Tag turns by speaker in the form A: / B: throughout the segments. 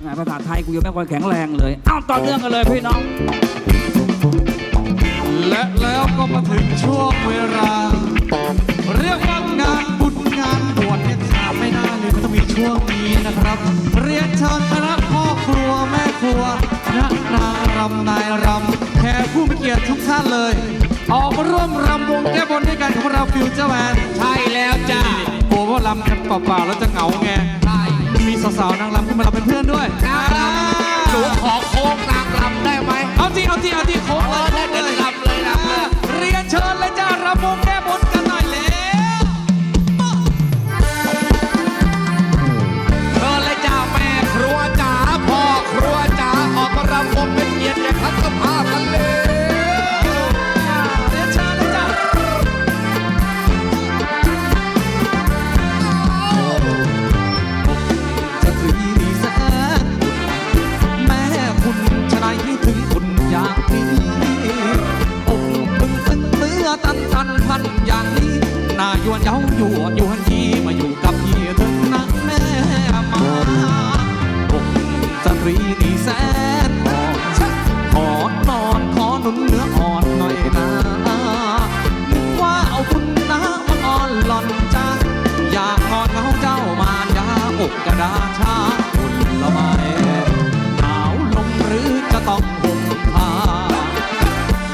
A: แหมภาษาไทยกูยังไม่ค่อยแข็งแรงเลย เอ้าต่อเนื่องกันเลยพี่น้อง
B: และแล้วก็มาถึงช่วงเวลา เรียกว่างานบุญงานบวชเนี่ยขาดไม่ได้เลยมันต้องมีช่วงนี้นะครับ เรียนเชิญคณะพ่อครัวแม่ครัวคณะนางรำนายรำแขกผู้มีเกียรติทุกท่านเลย ออกมาร่วมรำวงแก้บนด้วยกันของเราฟิวเจอร์แมน
C: ใช่แล้วจ้าก
B: ลัวว่าลำกันเปล่าๆแล้วจะเหงาไง
C: ใช่
B: มีสาวๆนางรำขึ้นมาเราเป็นเพื่อนด้วย
C: นางรำหนูขอโค้งนางรำได้ไหม
B: เอาที่เอาที่เอาที่โค้ง
C: เอ
B: เล
C: อยเดี๋ยวรำเลยรำเลย
B: เรียนเชิญเลยจ้ารำวง กก
C: ระ
B: ดาษชาอุ่นละไมหนาวลมหรือจะต้องห่มผ้า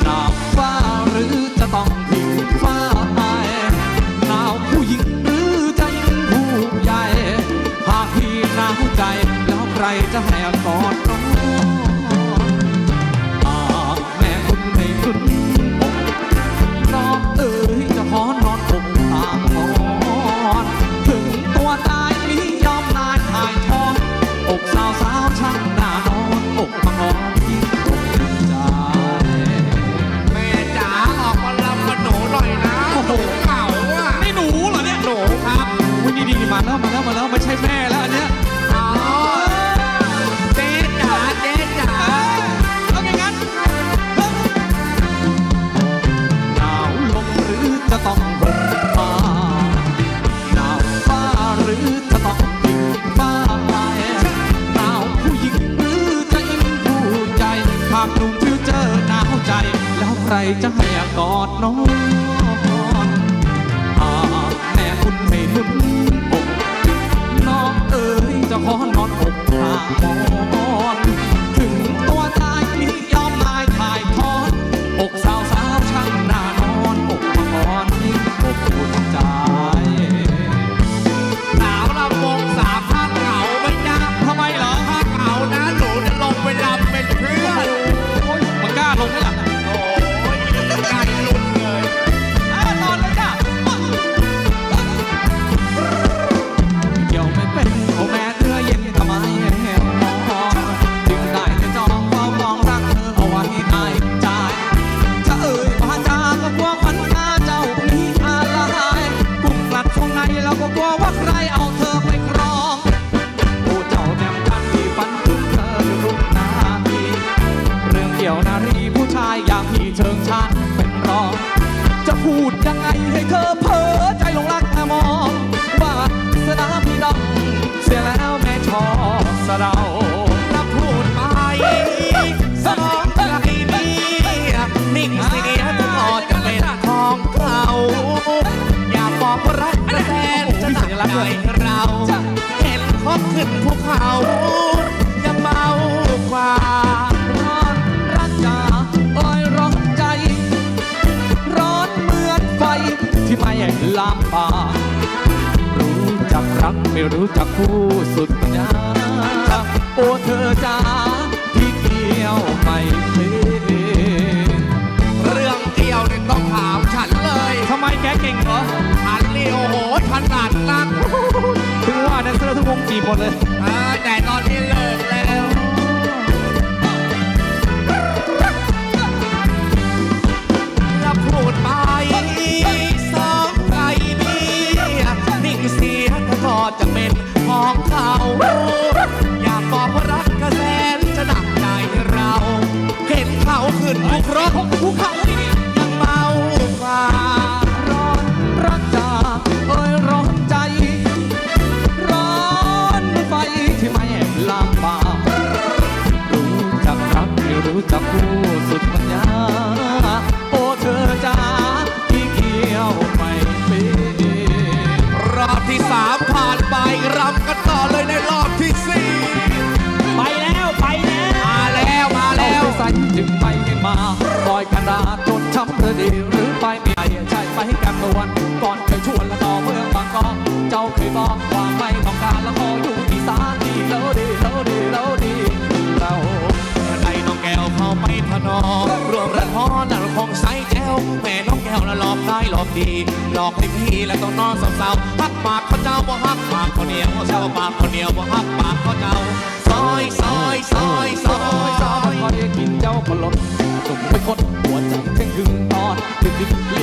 B: หนาวฟ้าหรือจะต้องทิ้งฟ้าไปหนาวผู้หญิงหรือจะยิ่งผู้ใหญ่หากพี่หนาวใจแล้วใครจะให้กอดน้ ใค
C: รจะให้
B: กอดน้อง ให้เธอเพ้อใจหลงรักแม่มองว่าสนาพี่ดังเสียแล้วแม่ชอสะเดา
C: น้าพูดไปสมองไหลดีนิ่งเสียก็จะเป็นของเขา อย่าบอกว่ารักแต่แสนจะหนักใจ
B: ไม่รู้จักผู้สุดยาโอ้เธอจ้าที่เกี่ยวไม่เพล
C: เรื่องเกี่ยวเนี่ยต้องถามฉันเลย
B: ทำไมแกเก่งเหรอ
C: ฉันนี่โอ้โหถนัดนัก
B: ถึงว่าแดนเซอร์ทุกวงจีบหมดเลย
C: เออแต่ตอนนี้เลิกแล้วแล้ว เขา อยกระ
B: ดาจนช้ำเธอดีหรือไปไม่ใช่ไปกันนวลก่อนเคยชวนและนอเมืองบางกอกเจ้าเคยบอกว่าไม่ต้องการและครอยู่ที่ศาลดีแล้วดีแล้วดีแล้วดีเรา
C: ในน้องแก้วเข้าไปพนอรวมระทอนนั่นคงใสแก้วแม่น้องแก้วละหลอกได้หลอกดีหลอกให้พี่และต้องนอนสาวๆฮักปากเขาเจ้าบ่ฮักปากเขาเหนียวเจ้าปากเขาเหนียวบ่ฮักปากเขาเจ้า ซอยซอยซอยซอยซอย
B: คอยกินเจ้าคนลดส่งไปคนหัวใจเท่งถึงตอนดึกดึก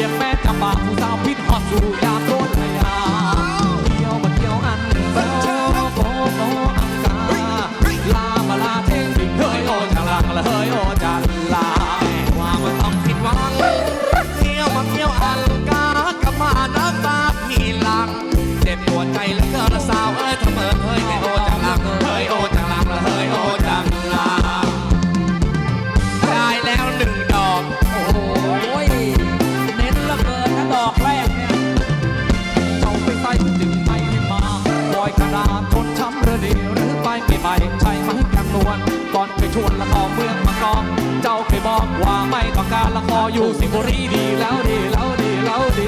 C: ไม่
B: ต้องการละครอยู่สิงห์บุรีดีแล้วดีแล้วดีแล้วดี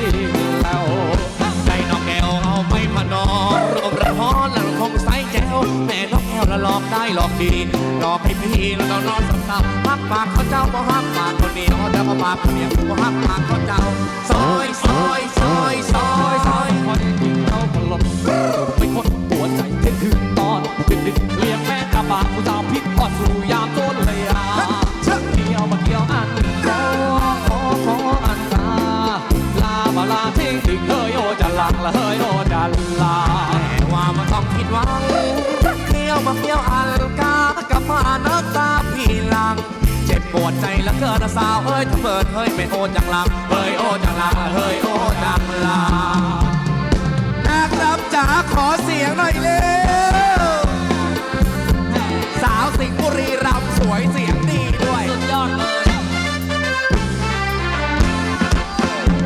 B: แล้ว
C: ใจน้องแก้วเอาไม่พนอรวมระพอนแล้วคงใสแก้วแม่น้องแก้วละหลอกได้หลอกดีหลอกให้พี่แล้วเรานอนสับสับฮักปากเขาเจ้าบ่ฮักปากคนเหนียวแต่พอปากคนเหนียวบ่ฮักปากเขาเจ้าซอยซอยซอยซอย
B: ละเกิ
C: นสาวเอ้ยถ้าเปิดเฮ้ยไม่โอจังลังเฮ้ยโอจังลังเฮ้ยโอจังลังนักรับจ๋าขอเสียงหน่อยเร็วสาวสิงห์บุรีรำสวยเสียงดีด้วย
A: สุดยอดเลย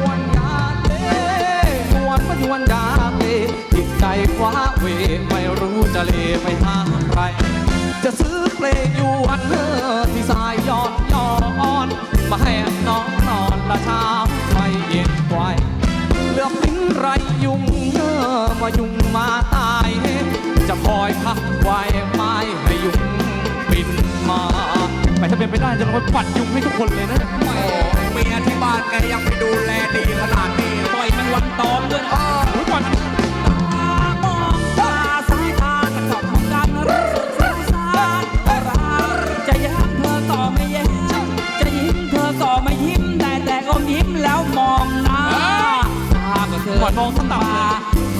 B: วนยาเล่มวนมันวนยาเล่จิตใจคว้าเวไม่รู้จะเลไปหาใคร จะซื้อ ไปได้จะลองไปปัดยุงให้ทุกคนเลยนะ
C: โอ้เมียที่บ้านแกยังไปดูแลดีขนาดนี้
A: ปล่อยมันวันตอมด้วยนะ
C: อ้อ
B: ทุกวัน
A: ตามองตาสายตาจะจับมองกันรู้สึกสงสารรักจะย้ำเธอก็ไม่แย้มจะยิ้มเธอก็ไม่ยิ้มแต่แต่อมยิ้มแล้วมองหน้าตาก็เธอ
B: หวานมองทั้งตา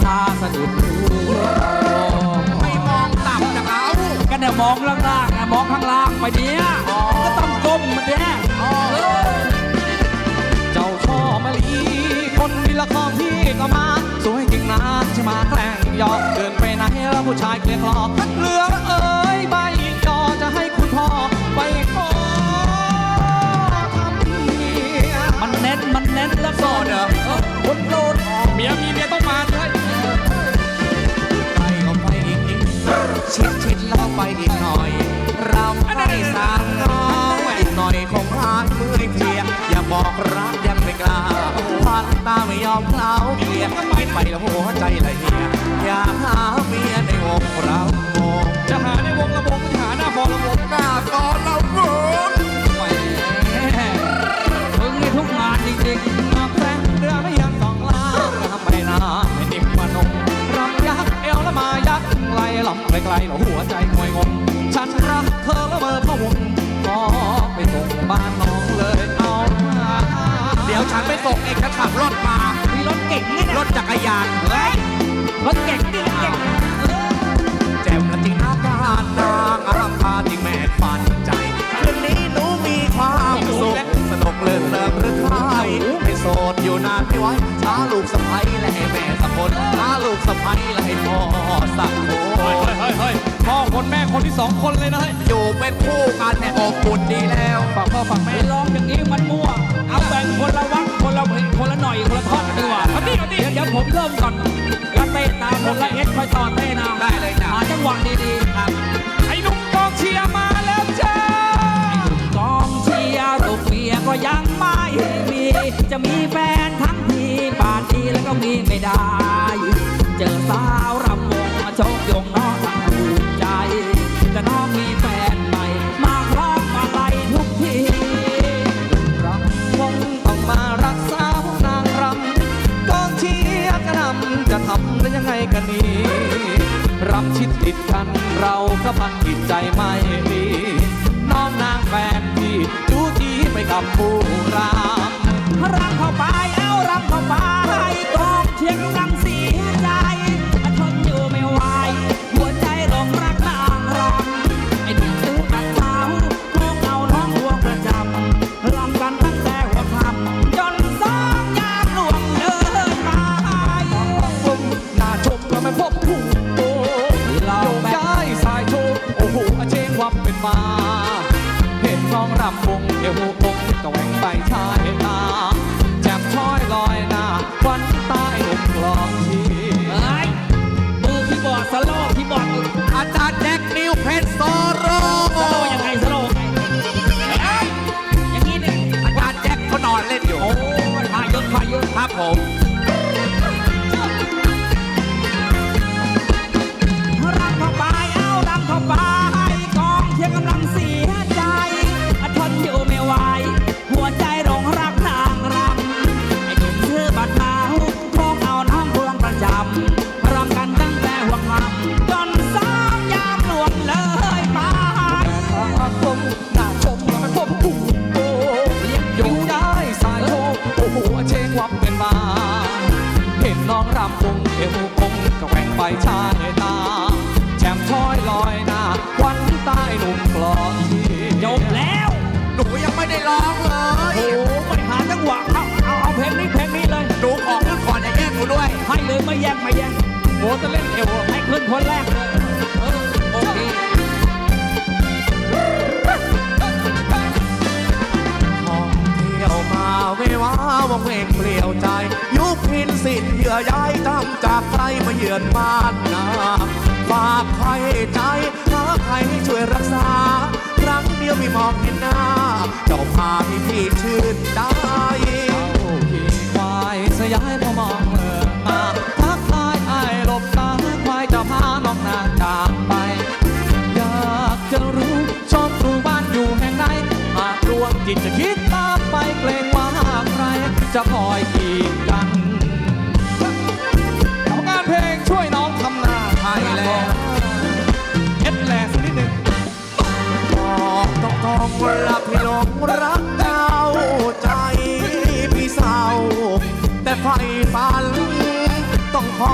A: ตาสะดุดหู
C: ไม่มองต่ำจากเขา
A: ก็เนี่ยมองล่างๆนะมองข้างล่างไปเนี้ยก็ต้องก้มมัน เนี่เอ
B: เจ้าช่อมะลีคนดีละครพี่ก็มา สวยจริงนะใช่มาแกล้งยอกเดินไปไหนแล้วผู้ชายเกลียดหลอกเรื่องเอ้ยใบยอจะให้คุณพ่อไปขอทำเมีย
A: มันเน้นมันเน้นแล้วก็เนอะเออคนโดน
B: เมียมีเมียต้องมาด้วย
C: ไปก็ไปอีกนิดชิดชิดแล้วไปอีกหน่อย เราไม่สามน้อง หน่อยคงหายเมื่อยเพลียอย่าบอกรักยังไม่กล้าพันตาไม่ยอมเล้าเคลียไปไปแล้วหัวใจละเหียอยากหาเมียใน
B: ไม่ไหว
C: ช้าลูกสะใภ้และให้แม่สักคนช้าลูกสะใภ้และให้พ่อสักคน
B: เฮ้ยเฮ้ยเฮ้ยพ่อคนคนแม่คนที่สองคนเลยนะเฮ้ย
C: อยู่เป็นคู่กันเนี่ยอบอุ่นดีแล้ว
B: ฝากพ่อฝาก
A: ไม่
B: แม่
A: ร้องอย่างนี้มันมั่ว เอาแบ่งคนละวักคนละเพลงคนละหน่อยคนละท่อนดีกว่า
B: เอาดิเอาดิ
A: เดี๋ยวเดี๋ยวผมเริ่มก่อนแล้วเต้ตามคนละเอสคอยต่อเต้นะ
C: ได้เลยจ้ะ
A: หาจังหวะดีๆานนี้ไม่ได้ เจอสาวรำวงมาโชกยงน้องถูใจ แต่น้องมีแฟนใหม่ มาคล้องมาไลทุกที
B: รำวงต้องมารักสาวนางรำกองเชียร์กระนำจะทำได้ยังไงกันนี่รำชิดติดกันเราก็พันจิตใจไม่ดีน้องนางแฟนพี่จูจีไปกับผู้รำำ
A: วงเอวอง
B: ก็แหวงไปชายตาแจ่มช้อยลอยหน้าควันใต้หนุ่มกลองที
A: เฮ้ยมือคีย์บอร์ดสโลว์คีย์บอร์ด
C: อาจารย์แจ็คนิวเพชรโซโร
A: สโลว์ยังไงสโลว์ไงอ้ยอย่างนี้เนี่ย
C: อาจารย์แจ็คเขานอนเล่นอยู่
A: โอ้ยพายุพายุ
C: ครับผม
A: เชงความเป็
B: นมาเห็นน้องรำวงเอวองก็แหวงไปชายตาแจ่มช้อยลอยหน้าควันใต้หนุ่มกลองที
A: จบแล้ว
C: หนูยังไม่ได้ร้องเลย
A: โอ้ไม่หาจังหวะเอาเอาเอาเพลงนี้เพลงนี้เลย
C: หนูขอขึ้นก่อนอย่าแย่งหนูด้วย
A: ให้เลยไม่แย่งไม่แย่ง
B: โอ้จะเล่นเอวอะ
A: ให้ขึ้นคนแรกเลย
C: มาเววาวงเวงเปลี่ยวใจ ยุคพินสิทธิ์เหยื่อใยทำจากใครมาเยือนบ้านนาฝากใครใจหาใครให้ช่วยรักษา ครั้งเดียวไม่มองเห็นหน้า เจ้าพาพี่พี่ชื่นใจ
B: เอาขี่ควายสยายพอมอง จะคอยกีดกันกรรมการเพลงช่วยน้องทำหน้าไทยแล้วเอ็ดแลสักนิดหนึ่ง
C: บอกต้องต้องรักพี่หลงรักเจ้าใจพี่เศร้าแต่ไฟฝันต้องขอ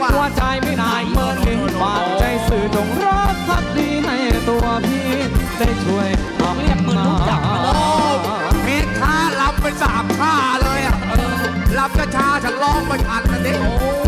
C: ว่า
B: หัวใจไม่นายเมิน
A: ลิ้น
C: ฝาก
B: ใจสื่อจงรักพักดีให้ตัวพี่ ได้ช่วยทำ
A: เรียกมือรู้จักมาเล
C: โอ้เพชรข้าลำเป็นสามข้าเลยอะลำกระชาฉันร้องไม่ทันนะดิ
A: โอ้เขา